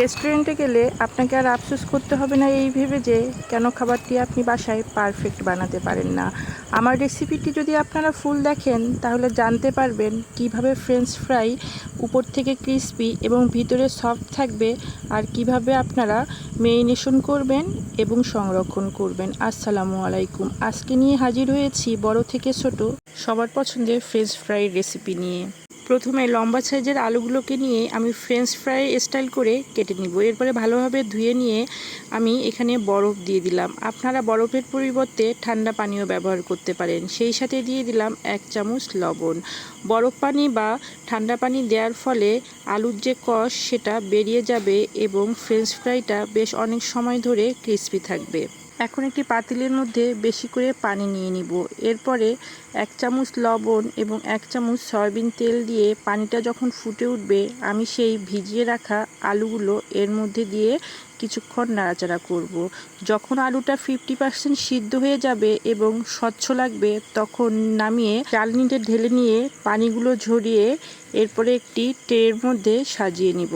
রেস্টুরেন্টে গেলে আপনাকে আর আফসোস করতে হবে না এই ভেবে যে কেন খাবারটি আপনি বাসায় পারফেক্ট বানাতে পারেন না। আমার রেসিপিটি যদি আপনারা ফুল দেখেন, তাহলে জানতে পারবেন কীভাবে ফ্রেঞ্চ ফ্রাই উপর থেকে ক্রিস্পি এবং ভিতরে সফট থাকবে আর কীভাবে আপনারা মেরিনেশন করবেন এবং সংরক্ষণ করবেন। আসসালামু আলাইকুম। আজকে নিয়ে হাজির হয়েছি বড় থেকে ছোট, সবার পছন্দের ফ্রেঞ্চ ফ্রাই রেসিপি নিয়ে। প্রথমে লম্বা সাইজের আলুগুলোকে নিয়ে আমি ফ্রেঞ্চ ফ্রাই স্টাইল করে কেটে নিব। এরপরে ভালোভাবে ধুয়ে নিয়ে আমি এখানে বরফ দিয়ে দিলাম। আপনারা বরফের পরিবর্তে ঠান্ডা পানীয় ব্যবহার করতে পারেন। সেই সাথে দিয়ে দিলাম এক চামচ লবণ। বরফ পানি বা ঠান্ডা পানি দেওয়ার ফলে আলুর যে কষ, সেটা বেরিয়ে যাবে এবং ফ্রেঞ্চ ফ্রাইটা বেশ অনেক সময় ধরে ক্রিস্পি থাকবে। এখন একটি পাতিলের মধ্যে বেশি করে পানি নিয়ে নিব এরপরে এক চামচ লবণ এবং এক চামচ সয়াবিন তেল দিয়ে পানিটা যখন ফুটে উঠবে, আমি সেই ভিজিয়ে রাখা আলুগুলো এর মধ্যে দিয়ে কিছুক্ষণ নাড়াচাড়া করব। যখন আলুটা ফিফটি পার্সেন্ট সিদ্ধ হয়ে যাবে এবং স্বচ্ছ লাগবে, তখন নামিয়ে চালনিতে ঢেলে নিয়ে পানিগুলো ঝরিয়ে এরপরে একটি ট্রের মধ্যে সাজিয়ে নিব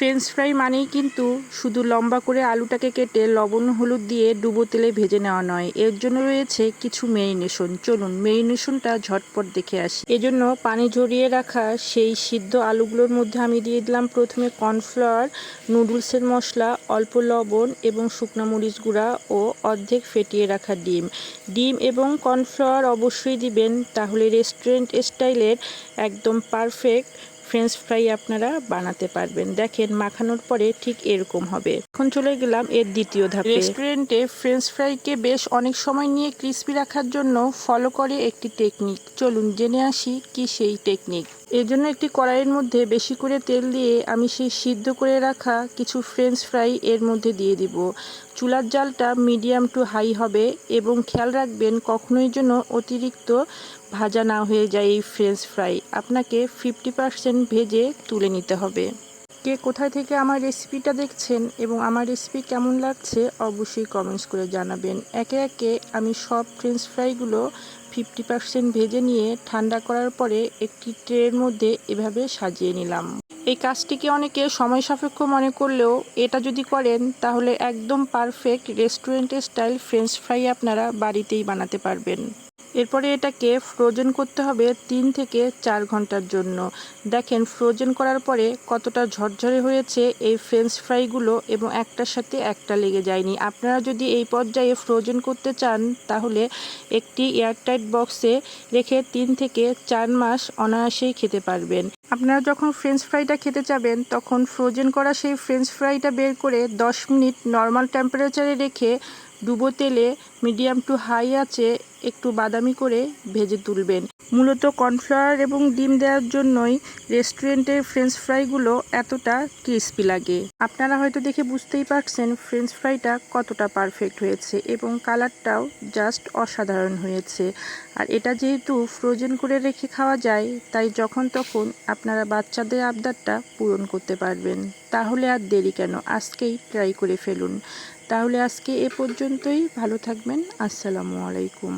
ফ্রেঞ্চ ফ্রাই মানেই কিন্তু শুধু লম্বা করে আলুটাকে কেটে লবণ, হলুদ দিয়ে ডুবো তেলে ভেজে নেওয়া নয়। এর জন্য রয়েছে কিছু মেরিনেশন চলুন মেরিনেশনটা ঝটপট দেখে আসি। এজন্য পানি ঝরিয়ে রাখা সেই সিদ্ধ আলুগুলোর মধ্যে আমি দিয়ে দিলাম প্রথমে কর্নফ্লাওয়ার নুডলসের মশলা, অল্প লবণ এবং শুকনো মরিচ গুঁড়া ও অর্ধেক ফেটিয়ে রাখা ডিম। ডিম এবং কর্নফ্লাওয়ার অবশ্যই দিবেন, তাহলে রেস্টুরেন্ট স্টাইলের একদম পারফেক্ট ফ্রেঞ্চ ফ্রাই আপনারা বানাতে পারবেন। দেখেন, মাখানোর পরে ঠিক এরকম হবে। এখন চলে গেলাম এর দ্বিতীয় ধাপে। রেস্টুরেন্টে ফ্রেঞ্চ ফ্রাইকে বেশ অনেক সময় নিয়ে ক্রিস্পি রাখার জন্য ফলো করে একটি টেকনিক চলুন জেনে আসি কি সেই টেকনিক এর জন্য একটি কড়াইয়ের মধ্যে বেশি করে তেল দিয়ে আমি সেই সিদ্ধ করে রাখা কিছু ফ্রেঞ্চ ফ্রাই এর মধ্যে দিয়ে দিব। চুলার জালটা মিডিয়াম টু হাই হবে এবং খেয়াল রাখবেন কখনোই যেন অতিরিক্ত ভাজা না হয়ে যায় এই ফ্রেঞ্চ ফ্রাই আপনাকে ফিফটি পারসেন্ট ভেজে তুলে নিতে হবে। কে কোথায় থেকে আমার রেসিপিটা দেখছেন এবং আমার রেসিপি কেমন লাগছে, অবশ্যই কমেন্টস করে জানাবেন। একে একে আমি সব ফ্রেঞ্চ ফ্রাইগুলো ফিফটি পারসেন্ট ভেজে নিয়ে ঠান্ডা করার পরে একটি ট্রের মধ্যে এভাবে সাজিয়ে নিলাম। এই কাজটিকে অনেকে সময় সাপেক্ষ মনে করলেও এটা যদি করেন, তাহলে একদম পারফেক্ট রেস্টুরেন্টের স্টাইল ফ্রেঞ্চ ফ্রাই আপনারা বাড়িতেই বানাতে পারবেন। এরপরে এটাকে ফ্রোজেন করতে হবে তিন থেকে চার ঘণ্টার জন্য। দেখেন ফ্রোজেন করার পরে কতটা ঝরঝরে হয়েছে এই ফ্রেঞ্চ ফ্রাইগুলো এবং একটার সাথে একটা লেগে যায়নি। আপনারা যদি এই পর্যায়ে ফ্রোজেন করতে চান, তাহলে একটি এয়ারটাইট বক্সে রেখে তিন থেকে চার মাস অনায়াসেই খেতে পারবেন। আপনারা যখন ফ্রেঞ্চ ফ্রাইটা খেতে চাবেন তখন ফ্রোজেন করা সেই ফ্রেঞ্চ ফ্রাইটা বের করে দশ মিনিট নর্মাল টেম্পারেচারে রেখে ডুবো তেলে মিডিয়াম টু হাই আছে, একটু বাদামি করে ভেজে তুলবেন। মূলত কর্নফ্লাওয়ার এবং ডিম দেওয়ার জন্যই রেস্টুরেন্টের ফ্রেঞ্চ ফ্রাইগুলো এতটা ক্রিস্পি লাগে। আপনারা হয়তো দেখে বুঝতেই পারছেন ফ্রেঞ্চ ফ্রাইটা কতটা পারফেক্ট হয়েছে এবং কালারটাও জাস্ট অসাধারণ হয়েছে। আর এটা যেহেতু ফ্রোজেন করে রেখে খাওয়া যায়, তাই যখন তখন আপনারা বাচ্চাদের আবদারটা পূরণ করতে পারবেন। তাহলে আর দেরি কেন? আজকেই ট্রাই করে ফেলুন। তাহলে আজকে এ পর্যন্তই। ভালো থাকবেন। আসসালামু আলাইকুম।